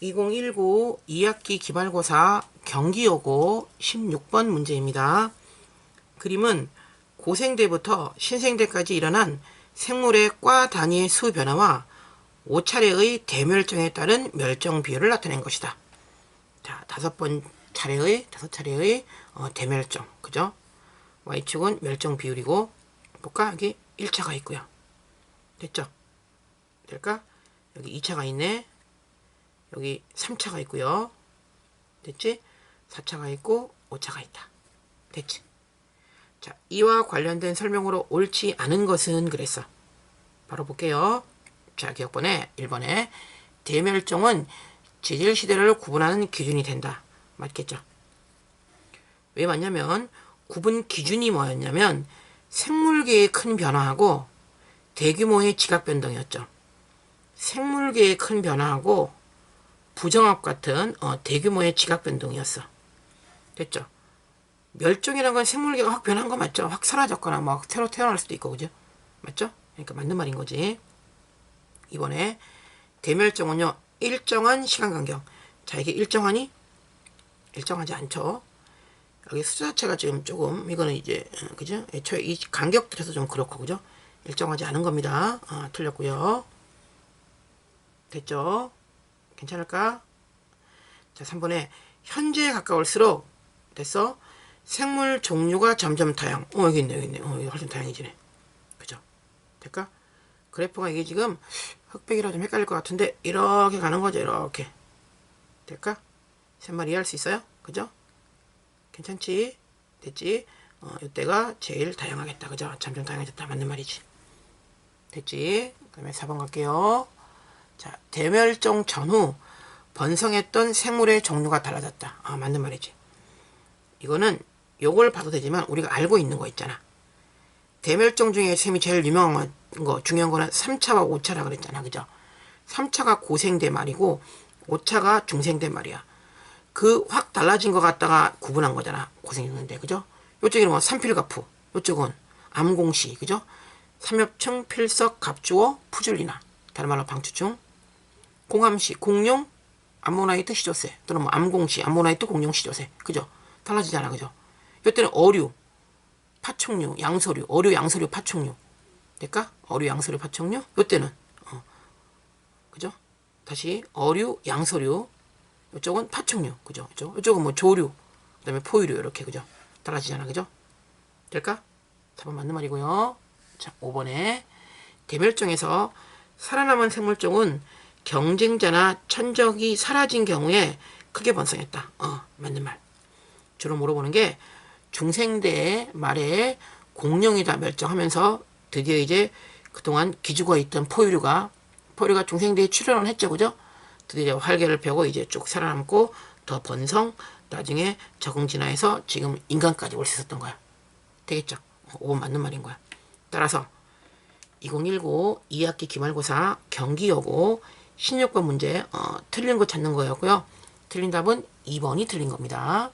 2019 2학기 기말고사 경기여고 16번 문제입니다. 그림은 고생대부터 신생대까지 일어난 생물의 과 단위의 수 변화와 5차례의 대멸종에 따른 멸종 비율을 나타낸 것이다. 자, 다섯 번 차례의, 다섯 차례의 어, 대멸종. 그죠? Y축은 멸종 비율이고, 볼까? 여기 1차가 있고요. 됐죠? 될까? 여기 2차가 있네. 여기 3차가 있고요. 됐지? 4차가 있고 5차가 있다. 됐지? 자, 이와 관련된 설명으로 옳지 않은 것은 그랬어. 바로 볼게요. 자, 기억번에 1번에 대멸종은 지질 시대를 구분하는 기준이 된다. 맞겠죠? 왜 맞냐면 구분 기준이 뭐였냐면 생물계의 큰 변화하고 대규모의 지각 변동이었죠. 생물계의 큰 변화하고 부정합 같은 어, 대규모의 지각 변동이었어. 됐죠? 멸종이라는 건 생물계가 확 변한 거 맞죠? 확 사라졌거나 막 새로 태어날 수도 있고 그죠? 맞죠? 그러니까 맞는 말인 거지. 이번에 대멸종은요 일정한 시간 간격. 자 이게 일정하니? 일정하지 않죠. 여기 숫자 자체가 지금 조금 이거는 이제 어, 그죠? 애초에 이 간격 들여서 좀 그렇고 그죠? 일정하지 않은 겁니다. 아, 틀렸고요. 됐죠? 괜찮을까? 자, 3번에 현재에 가까울수록 됐어? 생물 종류가 점점 다양. 어, 여기 있네, 여기 있네. 어, 여기 훨씬 다양해지네. 그죠? 될까? 그래프가 이게 지금 흑백이라 좀 헷갈릴 것 같은데 이렇게 가는 거죠, 이렇게. 될까? 셋말 이해할 수 있어요? 그죠? 괜찮지? 됐지? 어, 이때가 제일 다양하겠다. 그죠? 점점 다양해졌다. 맞는 말이지. 됐지? 그 다음에 4번 갈게요. 자, 대멸종 전후 번성했던 생물의 종류가 달라졌다. 아, 맞는 말이지. 이거는 요걸 봐도 되지만 우리가 알고 있는 거 있잖아. 대멸종 중에 셈이 제일 유명한 거, 중요한 거는 3차와 5차라 그랬잖아. 그죠? 3차가 고생대 말이고 5차가 중생대 말이야. 그 확 달라진 거 갖다가 구분한 거잖아. 고생했는데. 그죠? 요쪽에는 뭐 삼필가프, 요쪽은 암공시. 그죠? 삼엽층, 필석, 갑주어, 푸줄리나. 다른 말로 방추충. 공암시, 공룡, 암모나이트, 시조새. 또는 뭐 암공시, 암모나이트, 공룡, 시조새. 그죠? 달라지잖아. 그죠? 요때는 어류, 파충류, 양서류, 어류, 양서류, 파충류. 될까? 어류, 양서류, 파충류. 요때는, 어. 그죠? 다시, 어류, 양서류. 요쪽은 파충류. 그죠? 이쪽, 요쪽은 뭐 조류. 그 다음에 포유류. 이렇게. 그죠? 달라지잖아. 그죠? 될까? 4번 맞는 말이고요. 자, 5번에 대멸종에서 살아남은 생물종은 경쟁자나 천적이 사라진 경우에 크게 번성했다. 어, 맞는 말. 주로 물어보는 게 중생대 말에 공룡이 다 멸종하면서 드디어 이제 그동안 기죽어 있던 포유류가 포유류가 중생대에 출현을 했죠. 그죠? 드디어 활개를 펴고 이제 쭉 살아남고 더 번성 나중에 적응 진화해서 지금 인간까지 올 수 있었던 거야. 되겠죠? 5번 맞는 말인 거야. 따라서 2019 2학기 기말고사 경기여고 16번 문제 어, 틀린 거 찾는 거였고요. 틀린 답은 2번이 틀린 겁니다.